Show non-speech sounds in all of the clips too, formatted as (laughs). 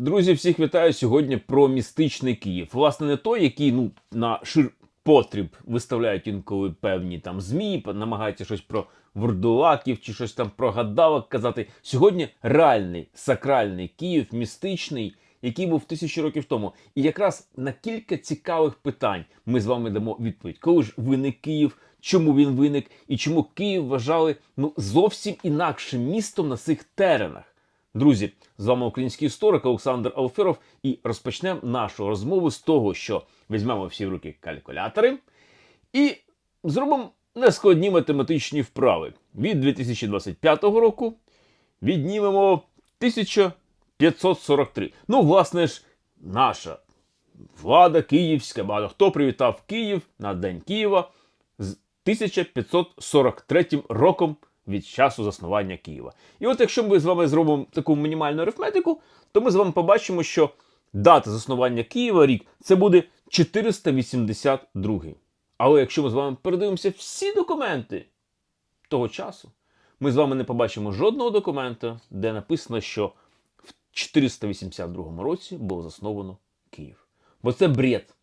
Друзі, всіх вітаю сьогодні про містичний Київ. Власне, не той, який ну на шир потріб виставляють інколи певні там змі, намагаються щось про вурдулаків чи щось там про гадалок казати. Сьогодні реальний сакральний Київ, містичний, який був тисячі років тому. І якраз на кілька цікавих питань ми з вами дамо відповідь. Коли ж виник Київ, чому він виник, і чому Київ вважали ну зовсім інакшим містом на цих теренах. Друзі, з вами український історик Олександр Алферов, і розпочнемо нашу розмову з того, що візьмемо всі в руки калькулятори і зробимо нескладні математичні вправи. Від 2025 року віднімемо 1543. Ну, власне ж, наша влада київська, багато хто привітав Київ на День Києва з 1543 роком від часу заснування Києва. І от якщо ми з вами зробимо таку мінімальну арифметику, то ми з вами побачимо, що дата заснування Києва рік це буде 482. Але якщо ми з вами передивимося всі документи того часу, ми з вами не побачимо жодного документа, де написано, що в 482 році було засновано Київ. Бо це бред.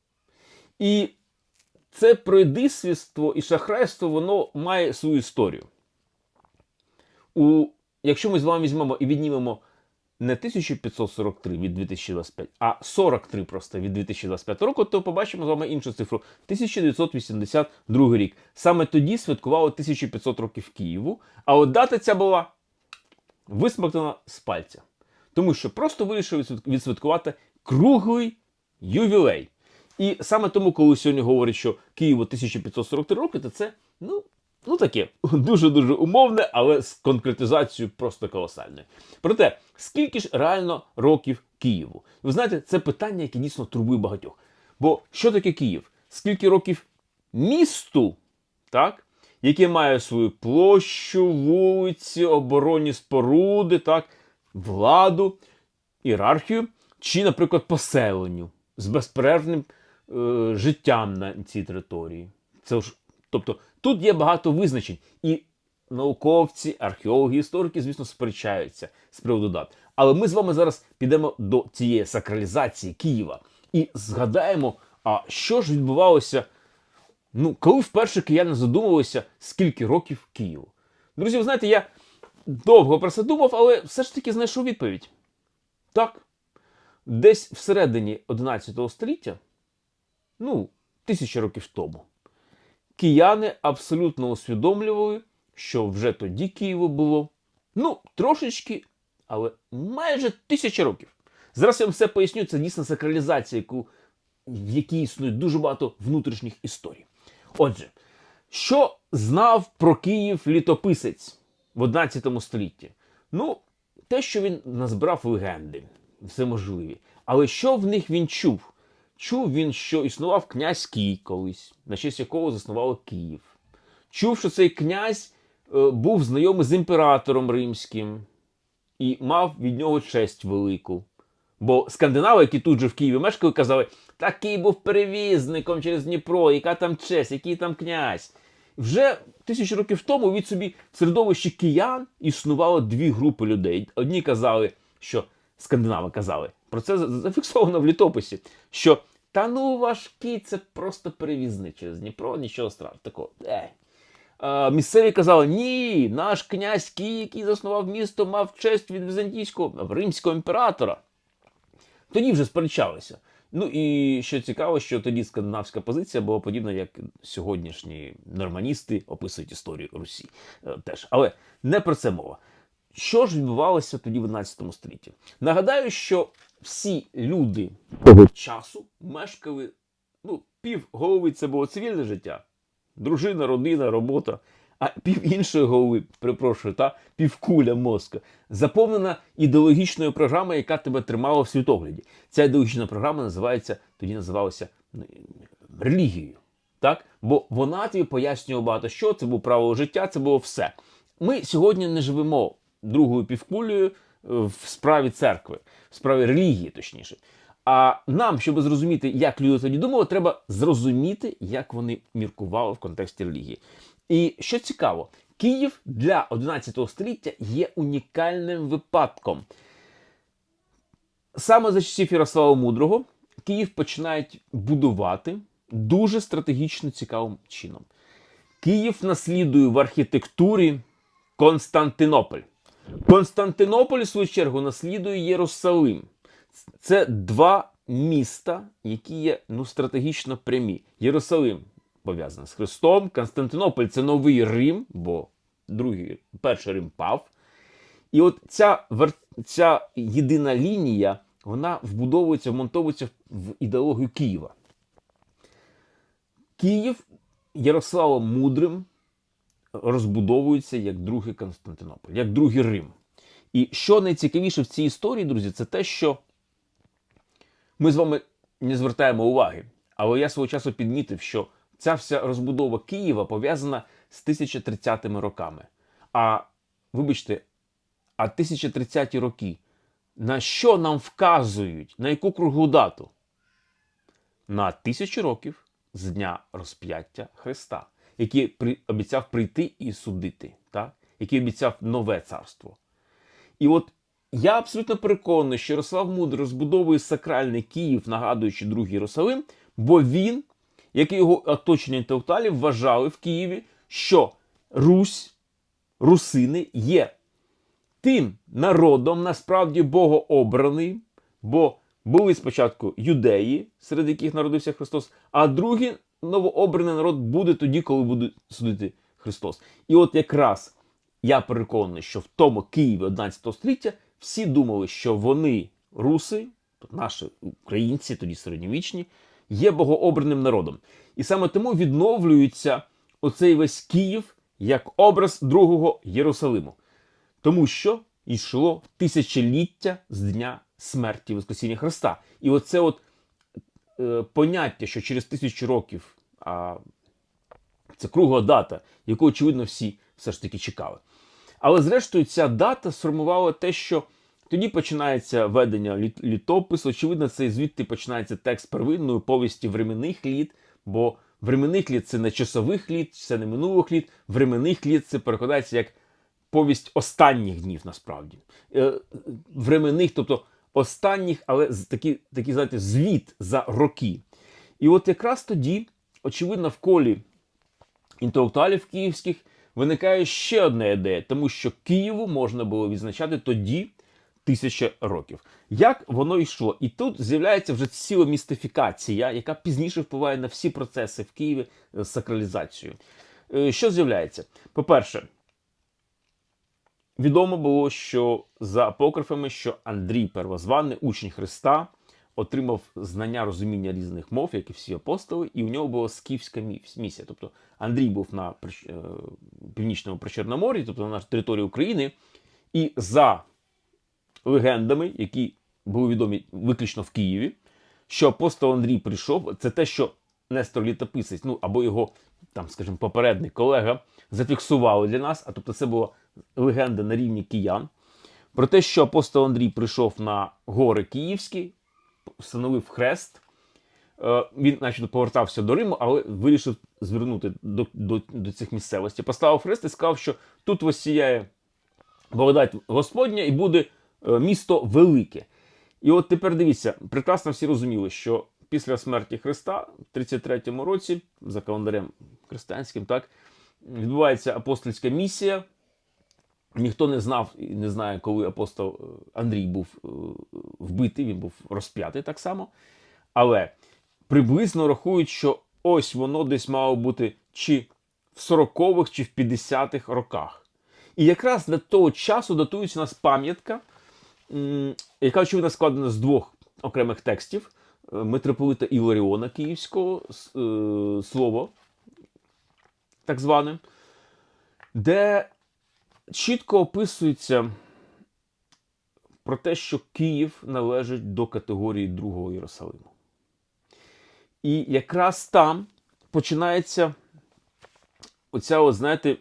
І це пройдисвіство і шахрайство, воно має свою історію. У, Якщо ми з вами візьмемо і віднімемо не 1543 від 2025, а 43 просто від 2025 року, то побачимо з вами іншу цифру 1982 рік. Саме тоді святкувало 1500 років Києву, а от дата ця була висмоктана з пальця. Тому що просто вирішили відсвяткувати круглий ювілей. І саме тому, коли сьогодні говорять, що Києву 1543 роки, то це ну, ну таке (laughs) дуже-дуже умовне, але з конкретизацією просто колосальною. Проте, скільки ж реально років Києву? Ви знаєте, це питання, яке дійсно турбує багатьох. Бо що таке Київ? Скільки років місту, так? яке має свою площу, вулиці, оборонні споруди, так, владу, ієрархію, чи, наприклад, поселенню з безперервним е, життям на цій території. Це ж, тобто тут є багато визначень, і науковці, археологи, історики, звісно, сперечаються з приводу дат. Але ми з вами зараз підемо до цієї сакралізації Києва і згадаємо, а що ж відбувалося, ну, коли вперше кияни задумувалися, скільки років Києву. Друзі, ви знаєте, я довго про це думав, але все ж таки знайшов відповідь. Так, десь всередині 11 століття, ну, тисячі років тому, кияни абсолютно усвідомлювали, що вже тоді Києву було, ну, трошечки, але майже тисяча років. Зараз я вам все поясню, це дійсно сакралізація, яку, в якій існує дуже багато внутрішніх історій. Отже, що знав про Київ літописець в 11 столітті? Ну, те, що він назбирав легенди, всеможливі. Але що в них він чув? Чув він, що існував князь Кій колись, на честь якого заснували Київ. Чув, що цей князь е, був знайомий з імператором римським і мав від нього честь велику. Бо скандинави, які тут же в Києві мешкали, казали, такий був перевізником через Дніпро, яка там честь, який там князь. Вже тисячу років тому від собі в середовищі киян існувало дві групи людей. Одні казали, що скандинави казали, про це зафіксовано в літописі, що та ну важкий, це просто перевізник через Дніпро, нічого страшного. Такого. Ей. А, місцеві казали, ні, наш князь Кій, який заснував місто, мав честь від візантійського римського імператора. Тоді вже сперечалися. Ну і що цікаво, що тоді скандинавська позиція була подібна, як сьогоднішні норманісти описують історію Русі. Е, теж. Але не про це мова. Що ж відбувалося тоді в 11 столітті? Нагадаю, що всі люди того часу мешкали, ну, пів голови це було цивільне життя, дружина, родина, робота, а пів іншої голови, перепрошую, та півкуля мозка, заповнена ідеологічною програмою, яка тебе тримала в світогляді. Ця ідеологічна програма називається, тоді називалася ну, релігією. Так? Бо вона тобі пояснювала багато що, це було правило життя, це було все. Ми сьогодні не живемо другою півкулею е, в справі церкви, в справі релігії, точніше. А нам, щоб зрозуміти, як люди тоді думали, треба зрозуміти, як вони міркували в контексті релігії. І що цікаво, Київ для 11 століття є унікальним випадком. саме за часів Ярослава Мудрого Київ починають будувати дуже стратегічно цікавим чином. Київ наслідує в архітектурі Константинополь. Константинополь, в свою чергу, наслідує Єрусалим. Це два міста, які є ну, стратегічно прямі. Єрусалим пов'язаний з Христом, Константинополь це новий Рим, бо другий, перший Рим пав. І от ця, ця єдина лінія, вона вбудовується, вмонтовується в ідеологію Києва. Київ Ярославом Мудрим розбудовується як другий Константинополь, як другий Рим. І що найцікавіше в цій історії, друзі, це те, що ми з вами не звертаємо уваги. Але я свого часу підмітив, що ця вся розбудова Києва пов'язана з 1030-ми роками. А вибачте, а 1030-ті роки на що нам вказують? На яку круглу дату? На тисячу років з дня розп'яття Христа, який при, обіцяв прийти і судити, так? який обіцяв нове царство. І от я абсолютно переконаний, що Ярослав Мудрий розбудовує сакральний Київ, нагадуючи другий Єрусалим, бо він, як і його оточення інтелектуалів, вважали в Києві, що Русь, русини є тим народом насправді богообраний, бо були спочатку юдеї, серед яких народився Христос, а другий новообраний народ буде тоді, коли буде судити Христос. І от якраз я переконаний, що в тому Києві 11 століття всі думали, що вони, руси, тобто наші українці, тоді середньовічні, є богообраним народом. І саме тому відновлюється оцей весь Київ як образ другого Єрусалиму. Тому що йшло тисячоліття з дня смерті Воскресіння Христа. І оце от е, поняття, що через тисячу років а, це кругла дата, яку, очевидно, всі все ж таки чекали. Але зрештою, ця дата сформувала те, що тоді починається ведення літ- літопису. Очевидно, це звідти починається текст первинної повісті временних літ, бо временних літ це не часових літ, це не минулих літ. Временних літ це перекладається як повість останніх днів, насправді. Е, Временних, тобто останніх, але такі, такі, знаєте, звіт за роки. І от якраз тоді, очевидно, в колі інтелектуалів київських виникає ще одна ідея, тому що Києву можна було відзначати тоді тисяча років. Як воно йшло? І тут з'являється вже ціла містифікація, яка пізніше впливає на всі процеси в Києві з сакралізацією. Е, Що з'являється? По-перше, відомо було, що за апокрифами, що Андрій Первозваний, учень Христа, отримав знання розуміння різних мов, як і всі апостоли, і у нього була скіфська місія. Тобто Андрій був на е, північному Причорномор'ї, тобто на території України, і за легендами, які були відомі виключно в Києві, що апостол Андрій прийшов, це те, що Нестор Літописець, ну або його, там, скажімо, попередник колега, зафіксували для нас, а тобто це була легенда на рівні киян. Про те, що апостол Андрій прийшов на гори Київські, встановив хрест. Е, Він, начебто, повертався до Риму, але вирішив звернути до, до, до цих місцевостей. Поставив хрест і сказав, що тут восіяє благодать Господня і буде е, місто велике. І от тепер дивіться, прекрасно всі розуміли, що після смерті Христа в 33-му році, за календарем християнським, так, відбувається апостольська місія. Ніхто не знав і не знає, коли апостол е, Андрій був е, вбитий, він був розп'ятий так само. Але приблизно рахують, що ось воно десь мало бути чи в 40-х, чи в 50-х роках. І якраз до того часу датується у нас пам'ятка, яка очевидно складена з двох окремих текстів е, митрополита Іларіона Київського слово, так зване, де чітко описується про те, що Київ належить до категорії другого Єрусалиму. І якраз там починається оця, от, знаєте,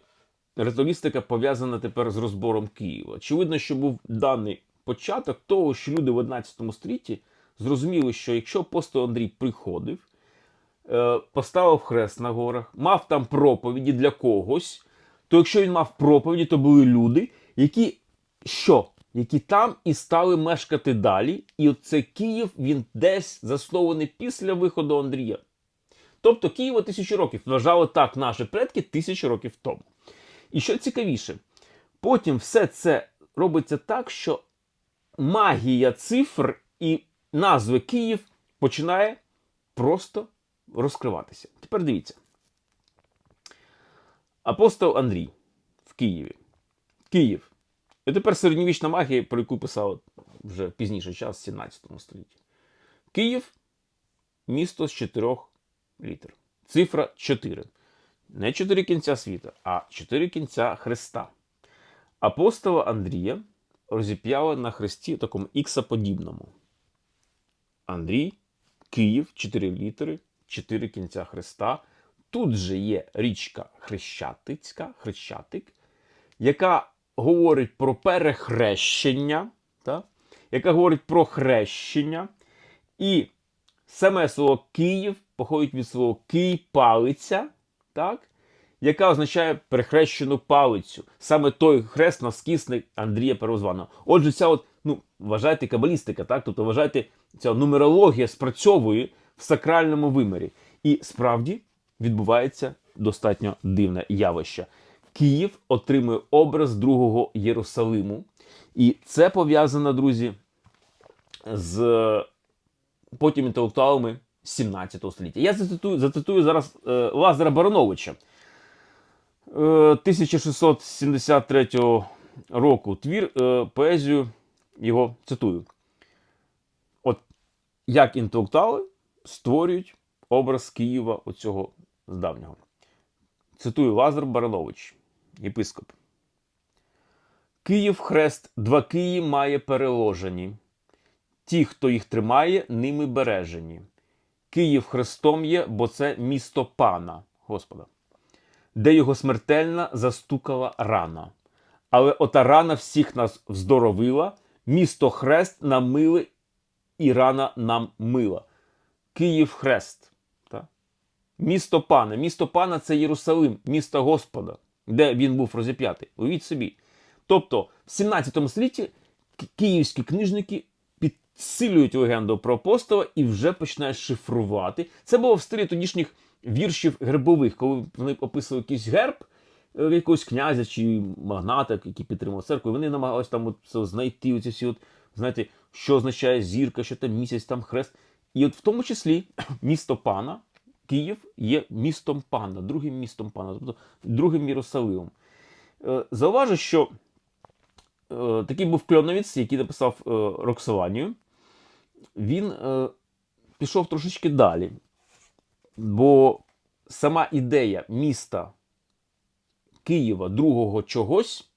ритористика пов'язана тепер з розбором Києва. Очевидно, що був даний початок того, що люди в 11 столітті зрозуміли, що якщо апостол Андрій приходив, е, поставив хрест на горах, мав там проповіді для когось, то якщо він мав проповіді, то були люди, які що? які там і стали мешкати далі. І оце Київ він десь заснований після виходу Андрія. Тобто Києва тисячу років вважали так наші предки тисячу років тому. І що цікавіше, потім все це робиться так, що магія цифр і назви Київ починає просто розкриватися. Тепер дивіться. Апостол Андрій в Києві. Київ. І тепер середньовічна магія, про яку писав вже пізніше час, в 17 столітті. Київ місто з чотирьох літер. Цифра 4. Не чотири кінця світа, а чотири кінця Христа. Апостола Андрія розіп'яли на хресті такому іксаподібному. Андрій, Київ, 4 літери, 4 кінця Христа. Тут же є річка Хрещатицька, Хрещатик, яка говорить про перехрещення, так? яка говорить про хрещення. І саме слово Київ походить від слова Кий палиця, так? яка означає перехрещену палицю. Саме той хрест навскісник Андрія Первозваного. Отже, ця от, ну, вважайте кабалістика, так? тобто вважайте, ця нумерологія спрацьовує в сакральному вимірі. І справді відбувається достатньо дивне явище. Київ отримує образ другого Єрусалиму. І це пов'язано, друзі, з потім інтелектуалами 17 століття. Я зацитую, зацитую зараз е, Лазара Барановича. Е, 1673 року твір е, поезію його цитую. От як інтелектуали створюють образ Києва оцього з давнього. Цитую Лазар Баранович, єпископ. Київ хрест два Киї має переложені. Ті, хто їх тримає, ними бережені. Київ хрестом є, бо це місто пана Господа, де його смертельна застукала рана. Але ота рана всіх нас вздоровила, місто хрест нам мили, і рана нам мила. Київ хрест. Місто пана. Місто пана це Єрусалим, місто Господа, де він був розіп'ятий. Уявіть собі. Тобто, в 17 столітті київські книжники підсилюють легенду про апостола і вже починають шифрувати. Це було в стилі тодішніх віршів гербових, коли вони описували якийсь герб е, якогось князя чи магната, який підтримував церкву. Вони намагалися там от все знайти оці всі, от, знаєте, що означає зірка, що там місяць, там хрест. І от в тому числі (clears throat) місто пана, Київ є містом пана, другим містом пана, тобто другим Єрусалимом. Е, Зауважу, що е, такий був Кльоновіц, який написав е, Роксоланію. Він пішов трошечки далі. Бо сама ідея міста Києва другого чогось,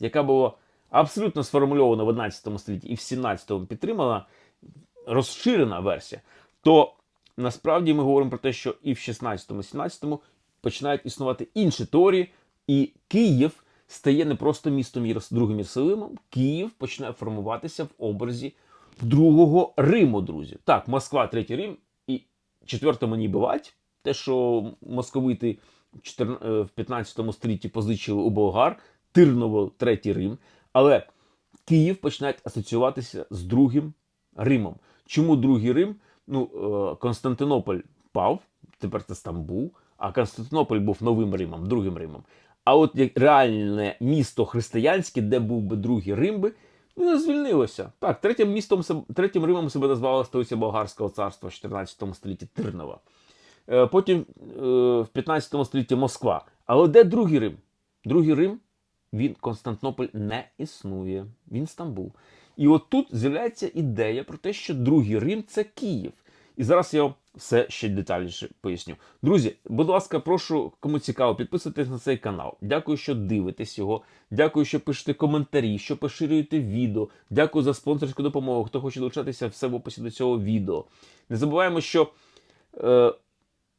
яка була абсолютно сформульована в 11 столітті і в 17 підтримана, розширена версія, то насправді ми говоримо про те, що і в 16-17 починають існувати інші теорії, і Київ стає не просто містом Єрус- другим Єрусалимом, Київ починає формуватися в образі другого Риму, друзі. Так, Москва, третій Рим, і четвертому не бивать. Те, що московити в 14 е, 15 столітті позичили у болгар, Тирново, третій Рим. Але Київ починає асоціюватися з другим Римом. Чому другий Рим? Ну, е, Константинополь пав, тепер це Стамбул, а Константинополь був новим Римом, другим Римом. А от як реальне місто християнське, де був би другий Рим би, ну, звільнилося. Так, третім містом третім Римом себе назвала столиця Болгарського царства в 14 столітті Тирнова. Е, Потім е, в 15 столітті Москва. Але де другий Рим? Другий Рим, він Константинополь не існує. Він Стамбул. І от тут з'являється ідея про те, що другий Рим це Київ. І зараз я все ще детальніше поясню. Друзі, будь ласка, прошу, кому цікаво, підписуйтесь на цей канал. Дякую, що дивитесь його. Дякую, що пишете коментарі, що поширюєте відео. Дякую за спонсорську допомогу. Хто хоче долучатися, все в описі до цього відео. Не забуваємо, що. Е,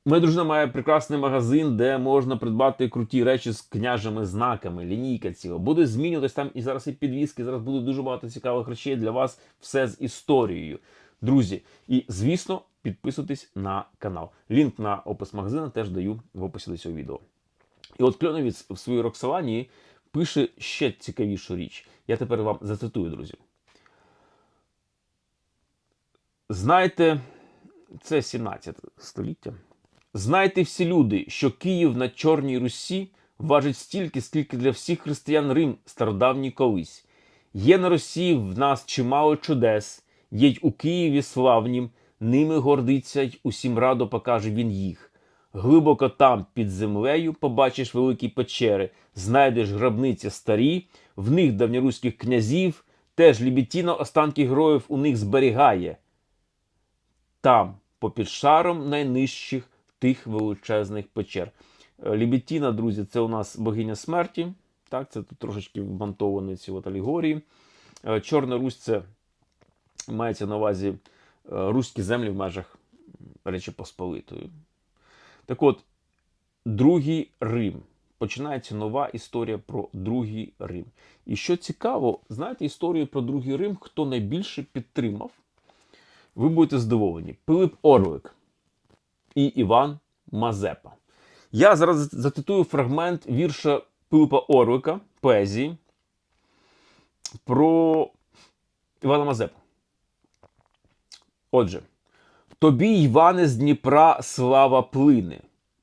Моя дружина має прекрасний магазин, де можна придбати круті речі з княжими знаками, лінійка ціла. Буде змінюватись там і зараз і підвіски. Зараз буде дуже багато цікавих речей для вас, все з історією. Друзі, і звісно, підписуйтесь на канал. Лінк на опис магазину теж даю в описі до цього відео. І от Кльоновіц в своїй Роксоланії пише ще цікавішу річ. Я тепер вам зацитую, друзі. Знайте, це 17 століття. Знайте всі люди, що Київ на Чорній Русі важить стільки, скільки для всіх християн Рим стародавній колись. Є на Росії в нас чимало чудес, є й у Києві славнім, ними гордиться й усім радо покаже він їх. Глибоко там, під землею, побачиш великі печери, знайдеш гробниці старі, в них давньоруських князів, теж Лібітіно останки героїв у них зберігає. Там, попід шаром найнижчих тих величезних печер. Е, Лібітіна, друзі, це у нас богиня смерті. Так, це тут трошечки вмонтовані ці от алегорії. Е, Чорна Русь це мається на увазі е, руські землі в межах Речі Посполитої. Так от, другий Рим. Починається нова історія про другий Рим. І що цікаво, знаєте історію про другий Рим, хто найбільше підтримав? Ви будете здивовані. Пилип Орлик і Іван Мазепа. Я зараз зацитую фрагмент вірша Пилипа Орлика, поезії про Івана Мазепу. Отже, тобі, Іване, з Дніпра слава плине.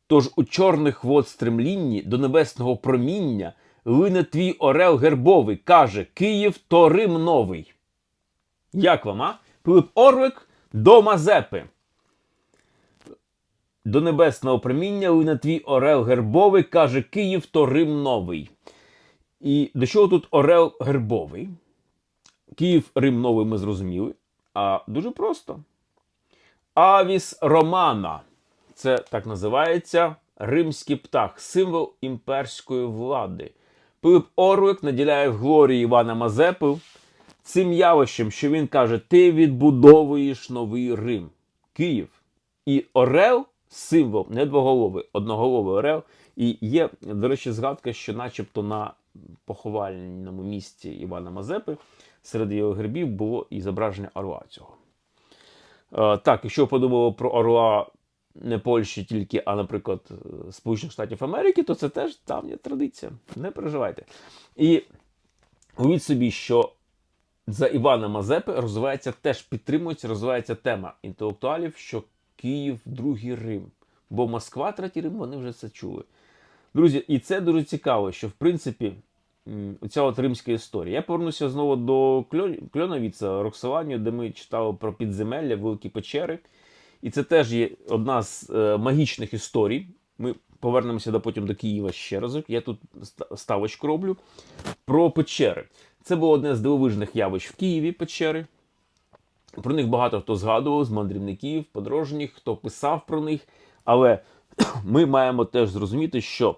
Тож у чорних вод стремлінні до небесного проміння лине твій орел гербовий, каже Київ то Рим новий. Як вам, а? Пилип Орлик до Мазепи. До небесного проміння лине твій орел гербовий, каже Київ то Рим новий. І до чого тут орел гербовий? Київ Рим новий ми зрозуміли. А дуже просто. Авіс Романа. Це так називається римський птах, символ імперської влади. Пилип Орлик наділяє в глорії Івана Мазепи цим явищем, що він каже: Ти відбудовуєш новий Рим, Київ. І Орел символ не двоголовий, одноголовий Орел. І є, до речі, згадка, що, начебто, на поховальному місці Івана Мазепи серед його гербів було і зображення орла цього. Е, так, якщо подумали про орла не Польщі тільки, а, наприклад, е, Сполучених Штатів Америки, то це теж давня традиція. Не переживайте. І уявіть собі, що за Івана Мазепи розвивається теж підтримується, розвивається тема інтелектуалів, що Київ другий Рим. Бо Москва, третій Рим, вони вже це чули. Друзі, і це дуже цікаво, що в принципі м, оця от римська історія. Я повернуся знову до Кльон- Кльоновіца, Роксоланію, де ми читали про підземелля, великі печери. І це теж є одна з е, магічних історій. Ми повернемося до, потім до Києва ще разок. Я тут ставочку роблю про печери. Це було одне з дивовижних явищ в Києві печери. Про них багато хто згадував з мандрівників, подорожніх, хто писав про них. Але (clears throat) ми маємо теж зрозуміти, що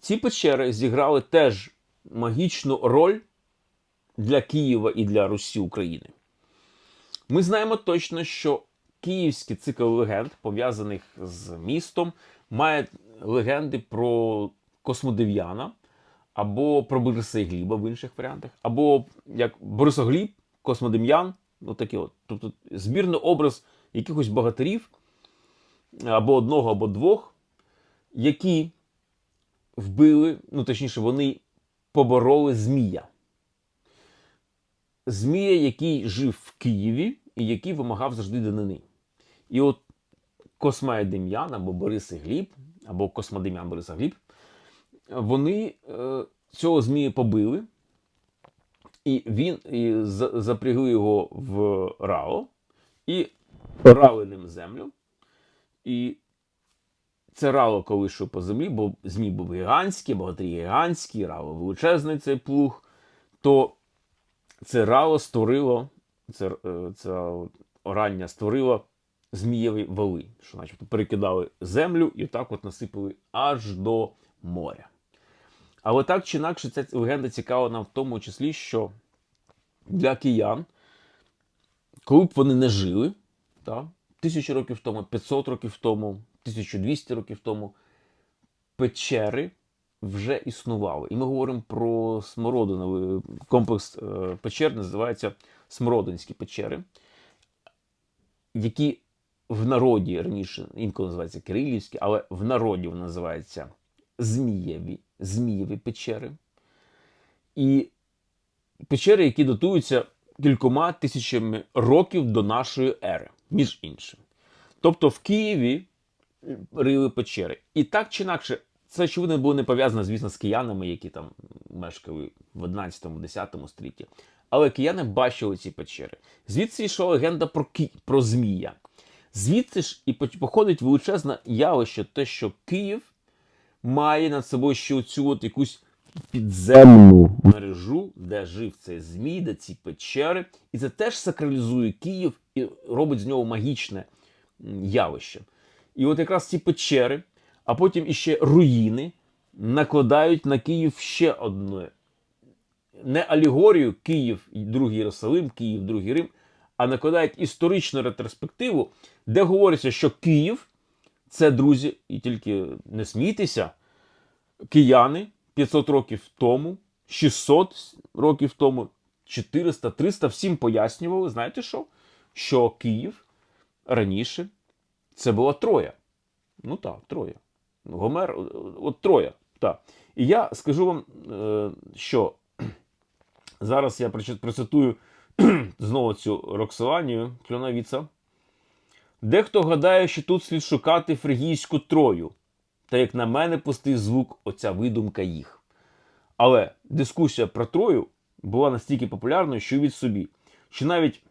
ці печери зіграли теж магічну роль для Києва і для Русі України. Ми знаємо точно, що київський цикл легенд, пов'язаних з містом, має легенди про Космодев'яна, або про Бориса Гліба в інших варіантах, або як Борисогліб, Космодем'ян, ну такі от. Тобто збірний образ якихось богатирів, або одного, або двох, які вбили, ну точніше, вони побороли Змія. Змія, який жив в Києві і який вимагав завжди данини. І от Космай Дем'ян або Борис і Гліб, або Космодем'ян Бориса Гліб, вони е, цього Змія побили, і він і запрягли його в Рао і орали ним землю. І це Рао колишив по землі, бо Змій був гігантський, богатирі гігантський, Рао величезний цей плуг, то це Рао створило, це, це орання створило змієві вали, що начебто перекидали землю і так от насипали аж до моря. Але так чи інакше, ця легенда цікава нам в тому числі, що для киян, коли б вони не жили, так, тисячу років тому, 500 років тому, 1200 років тому, печери вже існували. І ми говоримо про Смородиновий комплекс е, печер, називається Смородинські печери, які в народі раніше інколи називаються Кирилівські, але в народі вони називаються Змієві, Змієві печери. І печери, які датуються кількома тисячами років до нашої ери, між іншим. Тобто в Києві рили печери. І так чи інакше, це очевидно було не пов'язано, звісно, з киянами, які там мешкали в 11-10 столітті. Але кияни бачили ці печери. Звідси йшла легенда про, Ки... про Змія. Звідси ж і походить величезне явище, те, що Київ має над собою ще цю от якусь підземну мережу, де жив цей Змій, де ці печери. І це теж сакралізує Київ і робить з нього магічне явище. І от якраз ці печери, а потім іще руїни накладають на Київ ще одне. Не алегорію Київ, другий Єрусалим, Київ, другий Рим, а накладають історичну ретроспективу, де говориться, що Київ це друзі, і тільки не смійтеся, кияни 500 років тому, 600 років тому, 400, 300 всім пояснювали, знаєте що? Що Київ раніше це була Троя. Ну так, Троя. Гомер, от Троя. Так. І я скажу вам, е, що (clears throat) зараз я процитую (clears throat) знову цю Роксоланію Кльоновіца. Дехто гадає, що тут слід шукати фригійську Трою. Та, як на мене, пустий звук оця видумка їх. Але дискусія про Трою була настільки популярною, що від собі, що навіть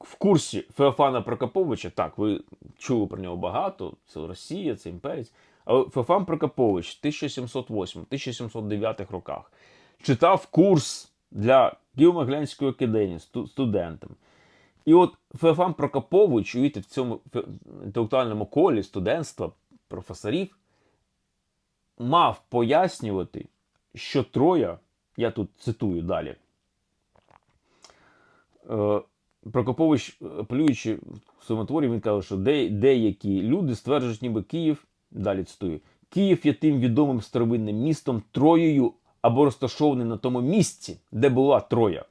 в курсі Феофана Прокоповича, так, ви чули про нього багато, це Росія, це імперець. Але Феофан Прокопович в 1708-1709 роках читав курс для Києво-Могилянської академії студентам. І от Феофан Прокопович, уявіть, в цьому інтелектуальному колі студентства, професорів, мав пояснювати, що Троя, я тут цитую далі, е, Прокопович, апелюючи в своєму творі, він каже, що де, деякі люди стверджують, ніби Київ, далі цитую, Київ є тим відомим старовинним містом Троєю або розташований на тому місці, де була Троя.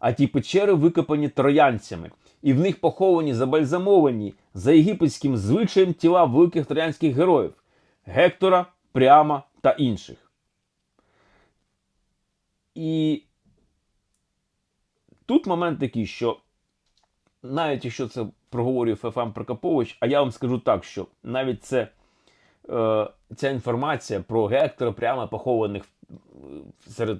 А ті печери викопані троянцями, і в них поховані забальзамовані за єгипетським звичаєм тіла великих троянських героїв Гектора, Пряма та інших. І тут момент такий, що навіть якщо це проговорює Фефан Прокопович, а я вам скажу так, що навіть це, е, ця інформація про Гектора прямо похованих серед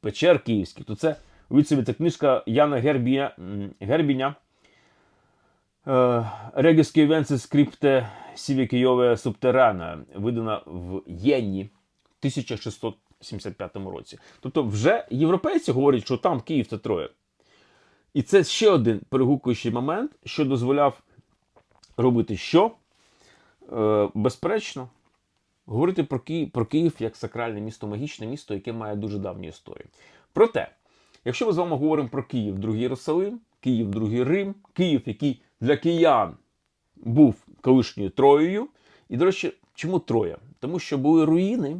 печер київських, то це від собі це книжка Яна Гербія, Гербіня. Регіс Києвенце скрипте Сіві Києве Субтерана, видана в Єнні в 1675 році. Тобто, вже європейці говорять, що там Київ це Троє. І це ще один перегукуючий момент, що дозволяв робити що? Е, безперечно, говорити про Київ, про Київ як сакральне місто, магічне місто, яке має дуже давню історію. Проте, якщо ми з вами говоримо про Київ, другий Єрусалим, Київ, другий Рим, Київ, який для киян був колишньою Троєю. І, до речі, чому Троя? Тому що були руїни,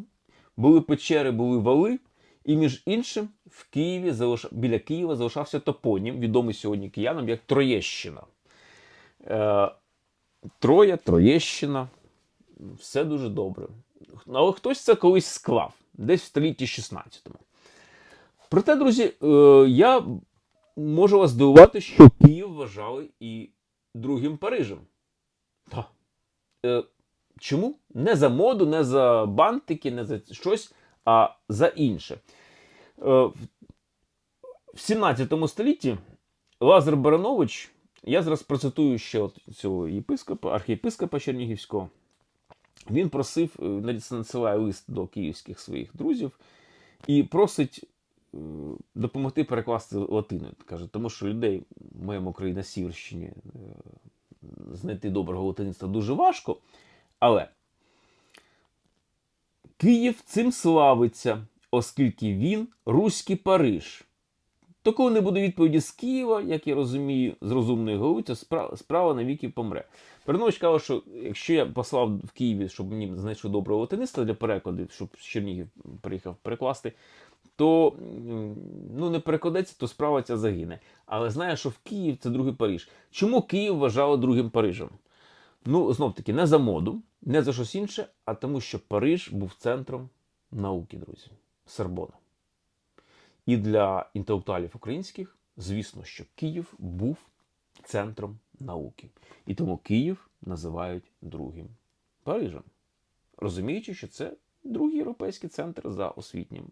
були печери, були вали, і між іншим в Києві біля Києва залишався топонім, відомий сьогодні киянам як Троєщина. Е... Троя, Троєщина, все дуже добре. Але хтось це колись склав, десь в столітті 16-му. Проте, друзі, е, я можу вас здивувати, що Київ вважали і другим Парижем. Так. Е, чому? Не за моду, не за бантики, не за щось, а за інше. Е, в- в 17 столітті Лазар Баранович, я зараз процитую ще от цього єпископа, архієпископа Чернігівського. Він просив, надсилає лист до київських своїх друзів і просить допомогти перекласти латиною. Каже, тому що людей в моєму краї на Сіверщині е, знайти доброго латиництва дуже важко. Але Київ цим славиться, оскільки він руський Париж. То коли не буде відповіді з Києва, як я розумію, з розумної голови, то справа, справа навіки помре. Перенович каже, що якщо я послав в Києві, щоб мені знайшли доброго латиниста для перекладу, щоб Чернігів приїхав перекласти, то ну, не перекладеться, то справа ця загине. Але знає, що в Київ це другий Париж. Чому Київ вважали другим Парижем? Ну, знов таки, не за моду, не за щось інше, а тому, що Париж був центром науки, друзі. Сорбона. І для інтелектуалів українських, звісно, що Київ був центром науки. І тому Київ називають другим Парижем. Розуміючи, що це другий європейський центр за освітнім,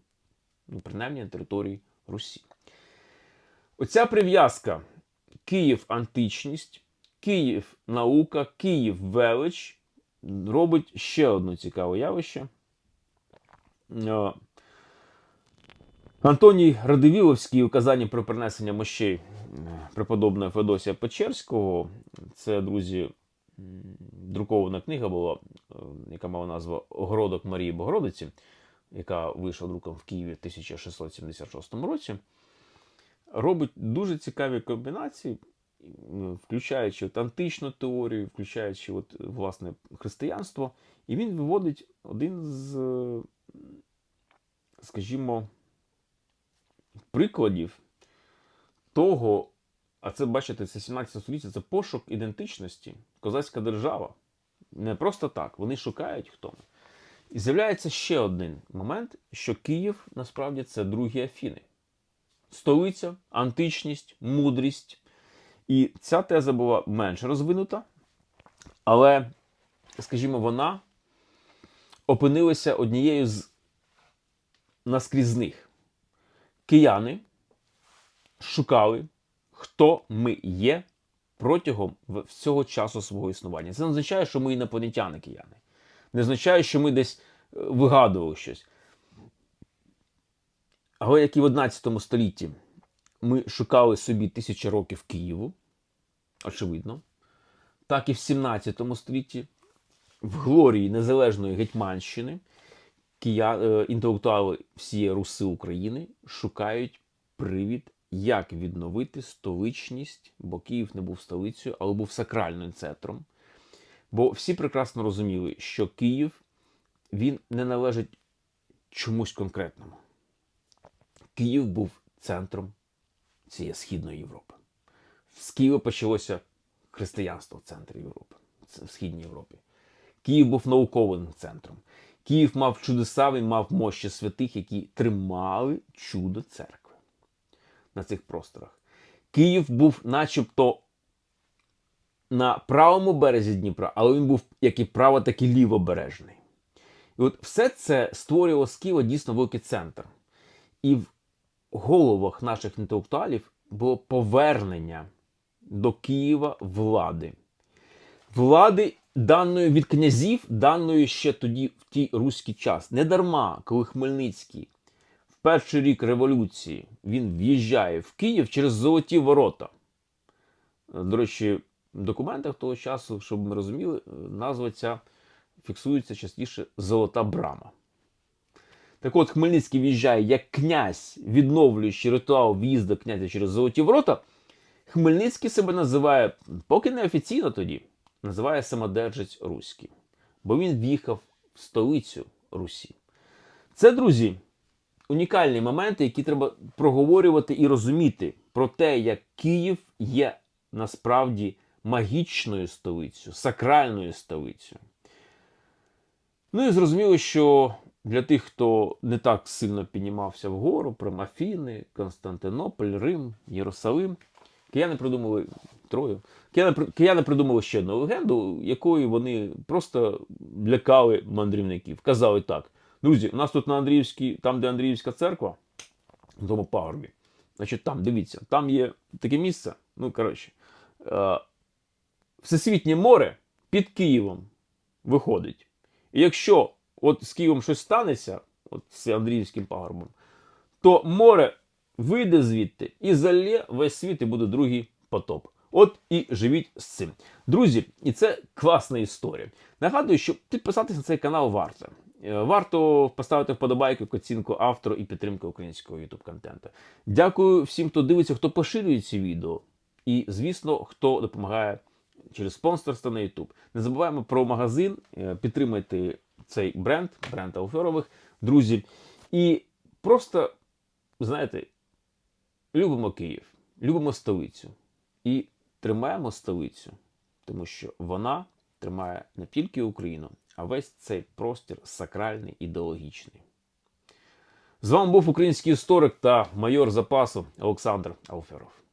ну, принаймні на території Русі. Оця прив'язка Київ античність, Київ наука, Київ велич робить ще одне цікаве явище. Е, Антоній Радивіловський у казанні про принесення мощей е, преподобного Федосія Печерського. Це, друзі, друкована книга була, е, яка мала назву Огородок Марії Богородиці, яка вийшла друком в Києві в 1676 році. Робить дуже цікаві комбінації, включаючи от античну теорію, включаючи от, власне християнство. І він виводить один з, скажімо, прикладів того, а це бачите, це 17 століття, це пошук ідентичності, козацька держава. Не просто так, вони шукають хто ми. І з'являється ще один момент, що Київ насправді це другі Афіни. Столиця, античність, мудрість. І ця теза була менш розвинута, але, скажімо, вона опинилася однією з наскрізних. Кияни шукали, хто ми є протягом всього часу свого існування. Це не означає, що ми інопланетяни кияни. Не означає, що ми десь е, вигадували щось. Але як і в 11 столітті ми шукали собі тисячі років Києву, очевидно, так і в 17 столітті в глорії незалежної Гетьманщини кия... е, інтелектуали всієї Руси України шукають привід, як відновити столичність, бо Київ не був столицею, але був сакральним центром. Бо всі прекрасно розуміли, що Київ він не належить чомусь конкретному. Київ був центром цієї Східної Європи. З Києва почалося християнство в центрі Європи, в Східній Європі. Київ був науковим центром. Київ мав чудеса, він мав мощі святих, які тримали чудо церкви на цих просторах. Київ був начебто на правому березі Дніпра, але він був як і право, так і лівобережний. І от все це створювало з Києва дійсно великий центр. І в головах наших інтелектуалів було повернення до Києва влади. Влади даної від князів, даної ще тоді в тій руський час. Не дарма, коли Хмельницький в перший рік революції він в'їжджає в Київ через золоті ворота. До речі, документах того часу, щоб ми розуміли, назва ця фіксується частіше Золота Брама. Так от Хмельницький в'їжджає як князь, відновлюючи ритуал в'їзду князя через золоті ворота. Хмельницький себе називає, поки не офіційно тоді, називає самодержець Руський. Бо він в'їхав в столицю Русі. Це, друзі, унікальні моменти, які треба проговорювати і розуміти про те, як Київ є насправді магічною столицею, сакральною столицею. Ну і зрозуміло, що для тих, хто не так сильно піднімався вгору, про Афіни, Константинополь, Рим, Єрусалим, кияни придумали Трою. Кияни, кияни придумали ще одну легенду, якою вони просто лякали мандрівників. Казали так: друзі, у нас тут на Андріївській, там, де Андріївська церква, на тому пагорбі, значить, там, дивіться, там є таке місце. Ну, коротше, Всесвітнє море під Києвом виходить. І якщо от з Києвом щось станеться, от з Андріївським пагорбом, то море вийде звідти і залє весь світ, і буде другий потоп. От і живіть з цим. Друзі, і це класна історія. Нагадую, що підписатися на цей канал варто. Е, Варто поставити вподобайку, оцінку автору і підтримку українського YouTube контенту. Дякую всім, хто дивиться, хто поширює ці відео. І, звісно, хто допомагає через спонсорство на YouTube. Не забуваємо про магазин, е, підтримайте цей бренд, бренд Алферових, друзі. І просто, знаєте, любимо Київ, любимо столицю і тримаємо столицю, тому що вона тримає не тільки Україну, а весь цей простір сакральний, ідеологічний. З вами був український історик та майор запасу Олександр Алферов.